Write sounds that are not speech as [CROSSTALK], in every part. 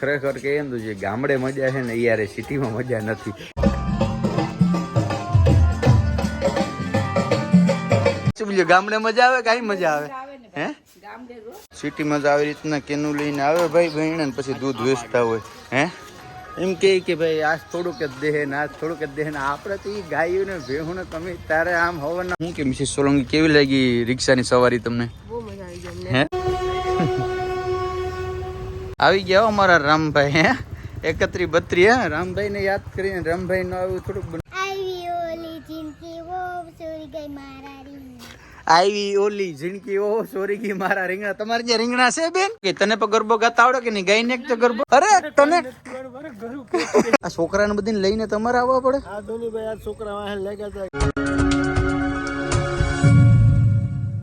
ખરેખર કે તો જે ગામડે મજા છે ને યારે સિટીમાં મજા નથી. શું ગામડે મજા આવે કઈ મજા આવે? હે? સિટીમાં જ આવી રીતના કેનું લઈને આવે ભાઈ બહેણ ને પછી દૂધ વેચતા હોય. હે? એમ કે કે ભાઈ આજ થોડુંક જ દેહ ને આજ થોડુંક જ દેહે ને આપણે તો એ ગાયું ને ભેહું ને તમે તારે આમ હવાના હું કેમ છે સોલંકી કેવી લાગી રિક્ષાની સવારી તમને? બહુ મજા આવી ગઈ અમને હે આવી ગયા હો અમારા રામભાઈ હે? એકત્રી બત્રી હે? રામભાઈ ને યાદ કરીને રામભાઈ નું આવ્યું થોડુંક આવી ઓલી જિંદગી ઓ સોરી ગઈ મારા રીંગણા. તમારે જે રીંગણા છે બેન? કે તને પણ ગરબો ગાતા આવડે કે નહીં? ગાય ને તો ગરબો અરે તને આ છોકરાને બધીને લઈને તમારે આવવા પડે? આ ધોની ભાઈ આ છોકરા વાહે લાગ્યા હતા.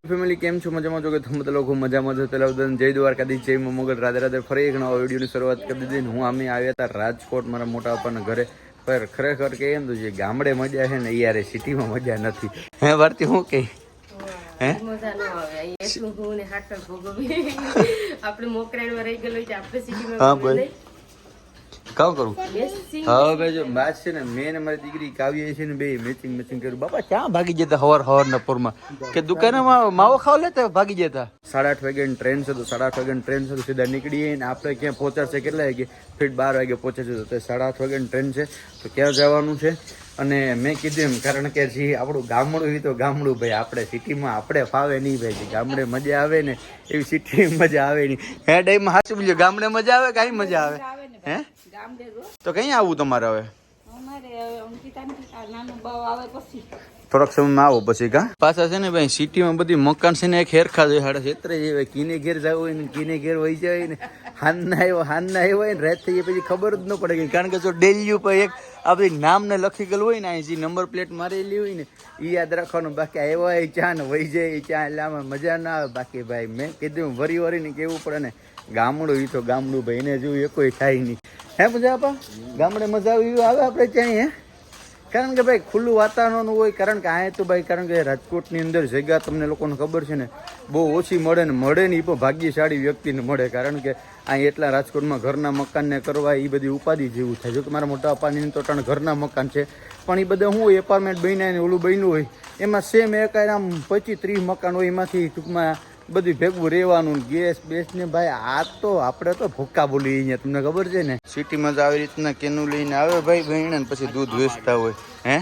ફેમિલી કેમ છો? મજામાં? છો કે તમે બધા લોકો મજામાં છો પેલા બધા જય દ્વારકાધીશ જય મોગલ. રાધે રાધે ફરી એક નવા વિડીયોની શરૂઆત કરી દીધી ને હું અમે આવ્યા હતા રાજકોટ મારા મોટા પપ્પાના ઘરે. પર ખરેખર કે ને તો જે ગામડે મજા છે ને યારે સિટીમાં મજા નથી. હે વર્તી હું કે હે? મજા ન આવે એટલું હું ને હાકર ભોગવી આપણે મોકરાણમાં રહી ગયેલો છે આપણે હા, સિટીમાં ભાઈ. કામ કરું? હવે જો બાદ છે ને મેં ને મારી દીકરી કાવ્ય છે ને બે મેચિંગ મેચિંગ કર્યું. બાપા ક્યાં ભાગી જતા હવાર હવાર ના પોરમાં? કે દુકાનમાં માવો ખાવ લેતા ભાગી જતા સાડા આઠ વાગે ટ્રેન છે તો સાડા આઠ વાગે ટ્રેન છે તો સીધા નીકળીએ ને આપણે ક્યાં પહોંચાડશે કેટલા વાગે? ફીટ બાર વાગે પહોંચે છે તો સાડા આઠ વાગે ટ્રેન છે. તો ક્યાં જવાનું છે? અને મેં કીધું એમ કારણ કે જે આપણું ગામડું હોય તો ગામડું ભાઈ આપણે સિટીમાં આપણે ફાવે નહીં ભાઈ ગામડે મજા આવે ને એવી સિટીમાં મજા આવે નહીં. હે ડાઈમાં સાચું બોલ્યો ગામડે મજા આવે કાંઈ મજા આવે? હે? તો કઈ આવું તમારે હવે? થોડાક સમયમાં આવો પછી કા? પાછા છે ને ભાઈ સિટીમાં બધી મકાન છે ને એક હેરખા જોઈએ સાડા ક્ષેત્રે જાય કીને ઘેર જવું હોય ને કીને ઘેર વહી જાય ને હાન ના આવ્યો હાન ના આવ્યો હોય ને રાત થઈ પછી ખબર જ ન પડે કે કારણ કે જો ડેલી ઉપર એક આ નામને નામ ને લખી ગયેલું હોય ને અહીં જે નંબર પ્લેટ મારેલી હોય ને એ યાદ રાખવાનું બાકી આવ્યો હોય ચા ને વહી જાય ચા એટલે આમાં મજા ના આવે. બાકી ભાઈ મેં કીધું વરી વરીને કેવું પડે ને ગામડું એ તો ગામડું ભાઈ એને જેવું એ કોઈ થાય નહીં. હે મજા આપા ગામડે મજા આવી આવે આપણે ત્યાં હે? કારણ કે ભાઈ, ખુલ્લું વાતાવરણ હોય, કારણ કે આ તો ભાઈ, કારણ કે રાજકોટની અંદર જગ્યા તમને લોકોને ખબર છે ને, બહુ ઓછી મળે ને મળે ને એ પણ ભાગ્યશાળી વ્યક્તિને મળે, કારણ કે અહીં એટલા રાજકોટમાં ઘરના મકાનને કરવા એ બધી ઉપાધિ જેવું થાય. જો કે મારા મોટા અપાની તો ત્રણ ઘરના મકાન છે, પણ એ બધા હું એપાર્ટમેન્ટ બન્યા ને ઓલું બન્યું હોય, એમાં સેમ એક આમ પચીસ ત્રીસ મકાન હોય, એમાંથી ટૂંકમાં બધું ભેગું રહેવાનું ગેસ બેસ ને ભાઈ આ તો આપણે તો ભૂક્કા બોલી અહીંયા તમને ખબર છે ને? સિટીમાં તો આવી રીતના કેનું લઈને આવે ભાઈ બહેણ ને પછી દૂધ વેચતા હોય હે?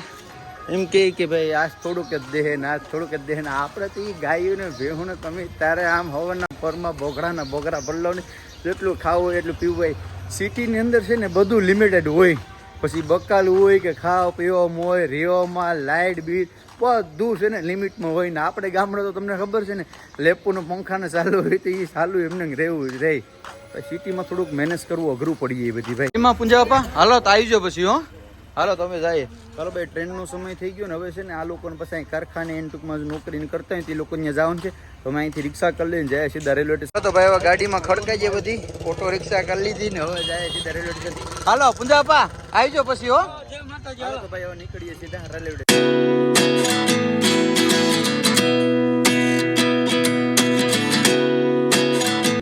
એમ કે કે ભાઈ આજ થોડુંક જ દેહ ને આજ થોડુંક જ દેહ ને આપણે તો એ ગાયું ને ભેહું ને તમે તારે આમ હવાના પરમાં બોગડાના બોગડા ભરલો ને જેટલું ખાવું હોય એટલું પીવું હોય. સિટીની અંદર છે ને બધું લિમિટેડ હોય. પછી બકાલું હોય કે ખાવ પીવામાં હોય રેવામાં લાઇટ બિલ બધું છે ને લિમિટમાં હોય ને આપણે ગામડે તો તમને ખબર છે ને લેપુનું પંખાને ચાલુ હોય તો એ ચાલુ એમને રહેવું જ રહે. સિટીમાં થોડુંક મેનેજ કરવું અઘરું પડી જાય બધી ભાઈ. એમાં પૂંજા બાપા? હાલો તો આવી જાઓ પછી હો. હાલો તમે જાય. ચાલો ભાઈ ટ્રેનનો સમય થઈ ગયો ને હવે છે ને આ લોકોને પછી અહીં કારખાને એને ટૂંકમાં નોકરીને નોકરી કરતા હોય તે લોકો ત્યાં જવાનું છે. તો અમે અહીંથી રિક્ષા કરી લઈને જાય સીધા રેલવે સ્ટેશન તો ભાઈ હવે ગાડીમાં ખડકાઈ જાય બધી. ઓટો રિક્ષા કરી લીધી ને હવે જાય સીધા રેલવે સ્ટેશન હાલો પૂંજા બાપા આવી જાઓ પછી હો. તો ભાઈ હવે નીકળીએ સીધા રેલવે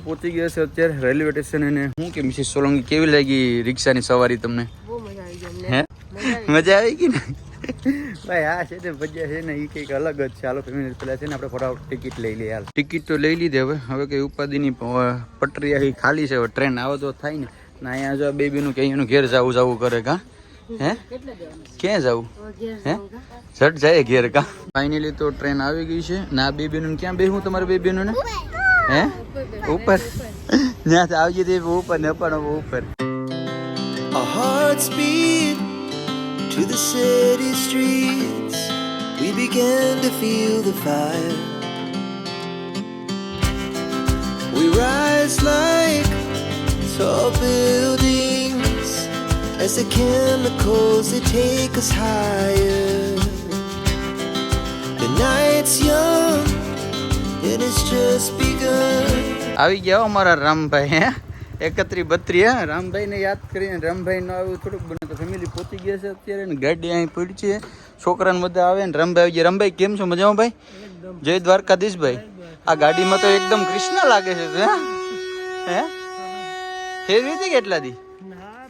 પહોંચી ગયા છે અત્યારે રેલવે સ્ટેશન અને હું કે મિસિસ સોલંકી કેવી લાગી રિક્ષાની સવારી તમને? મજા આવી ગઈ હે? મજા આવી ગઈ. ને? ભાઈ આ છે ને ભજીયા છે ને એ કંઈક અલગ જ છે. હાલો ફેમિલી પેલા છે ને આપણે ફટાફટ ટિકિટ લઈ લઈએ. હાલ. ટિકિટ તો લઈ લીધી હવે. હવે કઈ ઉપાધિની પટરી આખી ખાલી છે. હવે ટ્રેન આવે તો થાય ને. ને અહીંયા જો બેબીનું કે અહીંયાનું ઘેર જવું જવું કરે કા? હે ક્યાં જવું હે ઝટ જાય ઘેર કા ફાઇનલી તો ટ્રેન આવી ગઈ છે ના બે બેનું ક્યાં બેહું તમારા બેબીનું ને હે ઉપર ત્યાં આવજે તે ઉપર ને પણ ઉપર to the city streets. We began to feel the fire. We rise like tall buildings as the chemicals they take us higher. The night's young and it's just begun. આવી ગયા હો અમારા રામભાઈ હે? એકત્રી બત્રી હે? રામભાઈ ને યાદ કરીને રામભાઈ નો આવ્યું થોડુંક બને તો ફેમિલી પહોંચી ગયા છે અત્યારે ને ગાડી અહીં પડી છે. છોકરાને બધા આવે ને રામભાઈ આવી ગયા. રામભાઈ કેમ છો? મજામાં ભાઈ? જય દ્વારકાધીશ ભાઈ. આ ગાડીમાં તો એકદમ કૃષ્ણ લાગે છે હે? હે? ફેરવી હતી કેટલા દી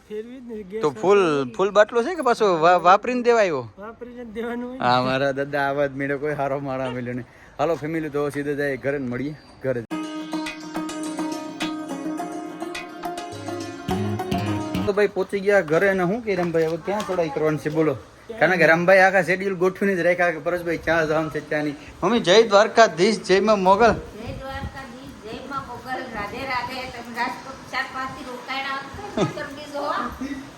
તો ફૂલ ફૂલ બાટલો છે કે પાછો વાપરીને દેવાયો? વાપરીને દેવાનું હા મારા દાદા આવા જ મેળો કોઈ હારો મારા મેળ્યો નહીં. હાલો ફેમિલી તો સીધે જાય ઘરે મળીએ ઘરે. તો ભાઈ પહોંચી ગયા ઘરે ને શું કે રમભાઈ હવે ક્યાં ચડાઈ કરવાની છે? બોલો. કારણ કે રામભાઈ આખા શેડ્યુલ ગોઠવીને જ રાખ્યા કે પરેશભાઈ ક્યાં જવાનું છે ક્યાં નહીં મમ્મી જય દ્વારકાધીશ જય માં મોગલ. જય દ્વારકાધીશ જય માં મોગલ. રાધે રાધે. તમે રાજકોટ ચાર પાંચથી રોકાયણા હો.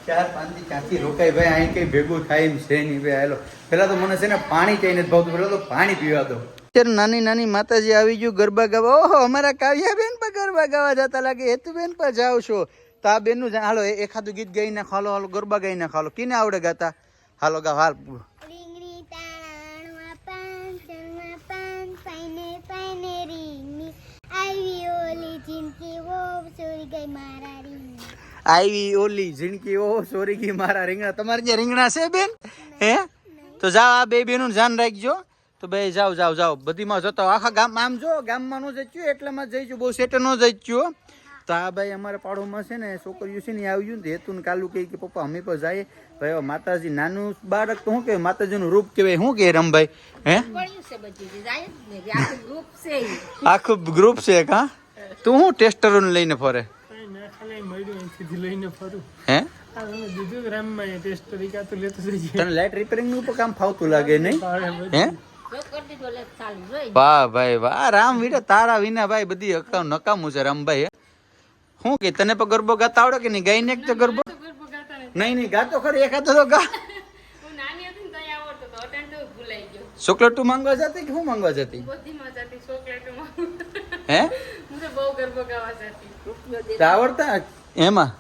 ચાર પાંચ ક્યાંથી રોકાય. ભાઈ અહીં કઈ ભેગું થાય એમ છે નહીં. ભાઈ હાલો. પેલા તો મને છે ને પાણી કઈ નથી ભાવતું. પેલા તો પાણી પીવા દો. અત્યારે નાની નાની માતાજી આવી ગયું ગરબા ગાવા. ઓહો અમારા કાવ્યાબેન પર ગરબા ગાવા જતા લાગે. હેતુબેન પર જાવ છો. તો આ બેનનું હાલો એ- એખાદું ગીત ગાઈ ખાલો હાલો હાલો ગરબા ગાઈ ખાલો. હાલો કિને આવડે ગાતા. હાલો ગાવ હાલ. આવી ઓલી જિંદગી વો સોરી ગઈ મારા રીંગણી. આવી ઓલી જિંદગી ઓ સોરી કી મારા રીંગણા. તમારે જે રીંગણા છે બેન? હે? તો જાઓ આ બે બેનું ધ્યાન રાખજો. તો ભાઈ જાઓ જાઓ જાઓ. બધીમાં જતો આખા ગામ આમ જો ગામમાં નો જઈશું એટલામાં જઈશું બહુ સેટ નો જઈશું તો આ ભાઈ અમારા પાડોમાં છે ને છોકરીઓ છે ને આવ્યું ને હેતુ ને કાલું કહે કે પપ્પા અમે પણ જાય ભાઈ માતાજી નાનું બાળક તો શું કહેવાય? માતાજીનું રૂપ કહેવાય. શું કહે રમભાઈ? હે? આખું ગ્રુપ છે કા તું હું ટેસ્ટરોને લઈને ફરે? હે? તને લાઇટ રિપેરિંગનું કામ ફાવતું લાગે નહીં? હે જો કરી દીધો લે ચાલુ જોઈ વાહ ભાઈ વાહ. રામ વીરે તારા વિના ભાઈ બધી અકાઉ નકામું છે રામભાઈ શું કે તને પણ ગરબો ગાતા આવડે કે નહીં? ગાઈને એક તો ગરબો? ગરબો ગાતા નહીં નહીં ગાતો ખરી એકાદો તો ગા. હું નાની હતી ને તો ચોકલેટ માંગવા જતી કે શું માંગવા જતી? હે? આવડતા? એમાં?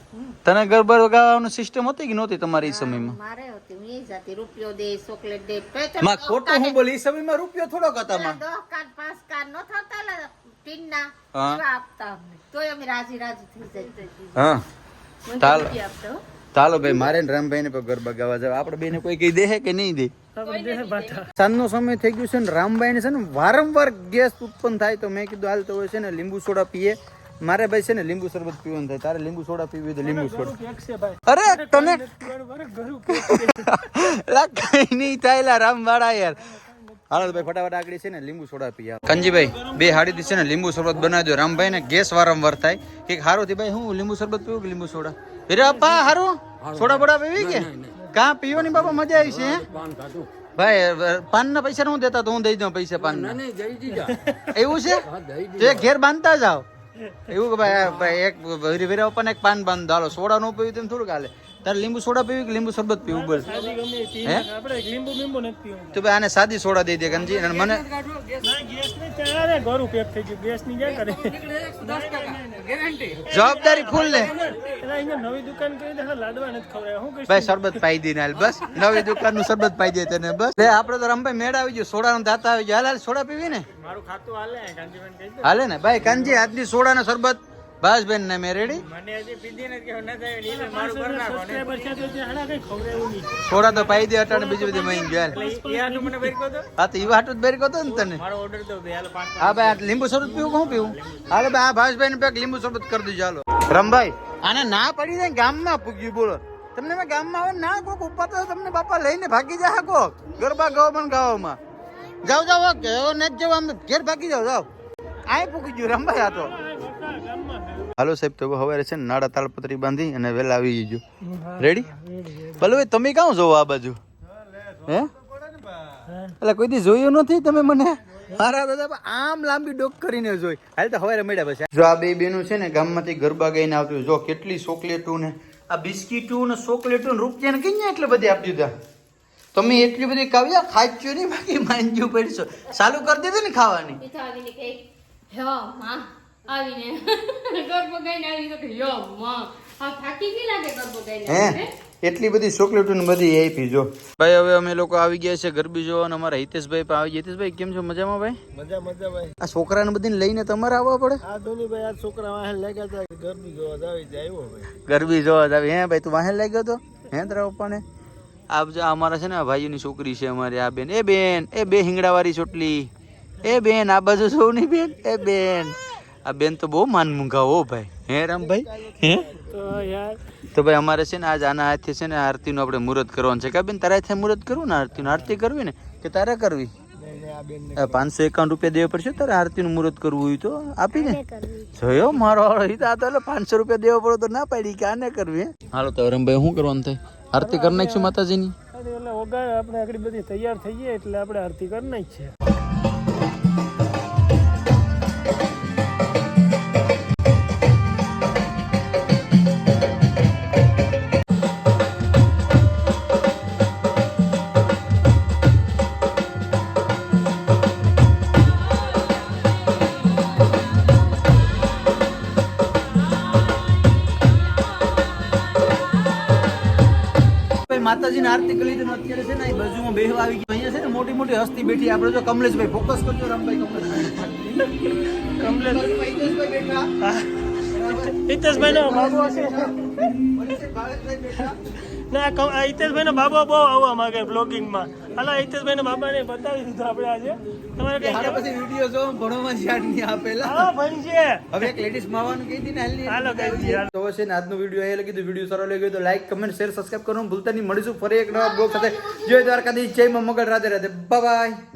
તને ગરબા વગાવવાનું સિસ્ટમ હતી કે નહોતી તમારી સમયમાં? મારે હતી હું એ જાતી રૂપિયો દે ચોકલેટ દે. માં ખોટું હું બોલી સમયમાં રૂપિયો થોડો હતા માં દસ કાર્ડ પાંચ કાર્ડ નો થતા ટીનના. આપતા અમને. તોય અમે રાજી રાજી થઈ જઈ હા. તાલ. આપતો. ચાલો ભાઈ મારે ને રામભાઈ ને પણ ગરબા ગાવા જાવ. આપણે બેને કોઈ કઈ દે કે નહીં દે? સાંજનો સમય થઈ ગયો છે ને રામભાઈ ને છે ને વારંવાર ગેસ ઉત્પન્ન થાય તો મેં કીધું હાલ તો હોય છે ને લીંબુ સોડા પીએ. મારે ભાઈ છે ને લીંબુ શરબત પીવાનું થાય. તારે લીંબુ સોડા પીવી તો લીંબુ સોડા. અરે તને લા કઈ નહીં થાય લા રામવાળા યાર. હાલો ભાઈ ફટાફટ આગળ છે ને લીંબુ સોડા પી કંજીભાઈ બે હાડી છે ને લીંબુ શરબત બનાવજો રામભાઈ ને ગેસ વારંવાર થાય. કે હારો થી ભાઈ હું લીંબુ શરબત પીવું કે લીંબુ સોડા? અપ્પા હારું? સોડા બોડા પીવી કે? કા પીવો ની બાપા મજા આવી છે હે? ભાઈ પાન ના પૈસા હું દેતા તો હું દઈ દઉં પૈસા પાન ના એવું છે? તો એક ઘેર બાંધતા જાઓ. એવું કે ભાઈ ભાઈ એક વીરે વીરા પપ્પાને એક પાન બાંધ. હાલો સોડા નો પીવું તેમ થોડું હાલે. તારે લીંબુ સોડા પીવી કે લીંબુ શરબત પીવું? બોલ. હે? લીંબુ લીંબુ નથી પીવાનું. તો ભાઈ આને સાદી સોડા દઈ દે કંજી અને મને ગેસ ને ત્યારે ઘરું પેક થઈ ગયું. ગેસની ક્યાં કરે જવાબદારી ફૂલ લે અહીંયા નવી દુકાન કરી દે લાડવા નથી ખવડાવ્યા હું કહીશ ભાઈ શરબત પાઈ દે હાલ બસ. નવી દુકાનનું શરબત પાઈ દે તને બસ. લે આપડે તો રમભાઈ મેળ આવી ગયો સોડા નું દાતા આવી ગયો. હાલ હાલ સોડા પીવી ને? મારું ખાતું હાલે ગાંધીબેન કહી દે. હાલે ને? ભાઈ કાનજી આજની સોડા નો શરબત. બસ ને મેં રેડી. મને હજી પીધી નથી કે ન થાય એટલે મારું ઘર ના સબસ્ક્રાઇબર છે તો પાઈ દે અટાણે બીજી બધી મહી ગયો હા તો ઈ વાટું જ બેરી ને તને? દઉં હા ભાઈ લીંબુ શરબત પીવું શું પીવું? હાલે ભાઈ આ ભાવેશભાઈ ને પેક લીંબુ શરબત કરી દીધું ચાલો રમભાઈ. આને ના પડી જાય ગામમાં પૂગ્યું બોલો. તમને મેં ગામમાં આવે ના કોક ઉપર તો તમને બાપા લઈને ભાગી જાય કોક. ગરબા ગાવા પણ ગાવામાં. જાઓ જાઓ ગયો ને જાવ આમ ઘેર ભાગી જાઓ જાઓ. આય પૂકી ગયું રમભાઈ આ તો. હાલો સાહેબ તો હવે છે ને નાડા તાલપત્રી બાંધી અને વેલા આવી ગયો રેડી ભલે તમે કાં જોવો આ બાજુ? હે? એટલે કોઈ દી જોયું નથી તમે મને? મારા દાદા પણ આમ લાંબી ડોક કરીને જોઈ. હાલ તો હવે મળ્યા પછી. જો આ બે બેનું છે ને ગામમાંથી ગરબા ગઈને આવતું જો કેટલી ચોકલેટું ને આ બિસ્કીટું ને ચોકલેટું ને રૂપિયા ને કઈ એટલે બધી આપી દીધા? તમે એટલી બધી કાવ્યા ખાચ્યો નહીં બાકી માંજ્યું પડશો. ચાલુ કરી દીધું ને ખાવાની. આવીને કહે યો માં આવીને. [LAUGHS] ગરબો ગાઈને આવી તો કે યો માં આ થાકી ગઈ લાગે ગરબો ગાઈને હે. એટલી બધી ચોકલેટો ને બધી આપી જો. ભાઈ હવે અમે લોકો આવી ગયા છે ગરબી જોવા અને અમારા હિતેશભાઈ પણ આવી ગયા. હિતેશભાઈ કેમ છો? મજામાં ભાઈ? મજા મજા ભાઈ. આ છોકરાને બધીને લઈને તમારે આવવા પડે? આ છોકરા વાહન લાગ્યા હતા ગરબી જોવા આવ્યો ભાઈ. ગરબી જોવા આવી. હે ભાઈ તું વાહન લાગ્યો તો? હે તારા પપ્પાને? આ જો અમારા છે ને આ ભાઈઓની છોકરી છે અમારી આ બેન. એ બેન એ બે હિંગડાવાળી ચોટલી. એ બેન આ બાજુ સૌની બેન. એ બેન. આ બેન તો બહુ માન મૂંઘા હો ભાઈ. હે રામભાઈ? હે? તો યાર તો ભાઈ અમારે છે ને આજ આના હાથથી છે ને આરતીનું આપણે મુહૂર્ત કરવાનું છે. કે બેન તારા હાથે મુહૂર્ત કરવું ને આરતીનું? આરતી કરવી ને? કે તારે કરવી? પાંચસો એકાવન રૂપિયા દેવા પડશે તારે આરતીનું મુહૂર્ત કરવું હોય તો? આપી ને જોયો મારો હિત આ તો એટલે પાંચસો રૂપિયા દેવા પડે તો ના પાડી કે આને કરવી હાલો તો રમભાઈ શું કરવાનું થાય? આરતી કરી નાખશું માતાજીની? એટલે આપણે આગળ બધી તૈયાર થઈએ એટલે આપણે આરતી કરી નાખી માતાજીની આરતી કરી લીધી ને અત્યારે છે ને એ બાજુમાં બેહવા આવી ગયો અહીંયા છે ને મોટી મોટી હસ્તી બેઠી. આપણે જો કમલેશભાઈ ફોકસ કરજો રામભાઈ કમલેશભાઈ. કમલેશભાઈ. બેઠા. હિતેશભાઈ નો બાબુ હશે. ભાવેશભાઈ બેઠા. ના હિતેશભાઈ ના બાબા બહુ આવવા માંગે બ્લોગિંગમાં અલા હિતેશભાઈ ના બાબાને બતાવી દીધું આપણે આજે. તમારે કઈ કહેવું? પછી વીડિયો જો ભણવામાં ધ્યાન નહીં આપેલા હા ભાઈ છે હવે એક લેડીઝ માવાનું કહી દીને હાલની હાલો કહી દી હાલો. તો છે ને આજનો વીડિયો એ લગી વીડિયો સારો લાગ્યો તો લાઈક કમેન્ટ શેર સબસ્ક્રાઇબ કરવાનું ભૂલતા નહીં. મળીશું ફરી એક નવા બ્લોગ સાથે. જય દ્વારકાધીશ જય મા મગળ રાધે રાધે. બાય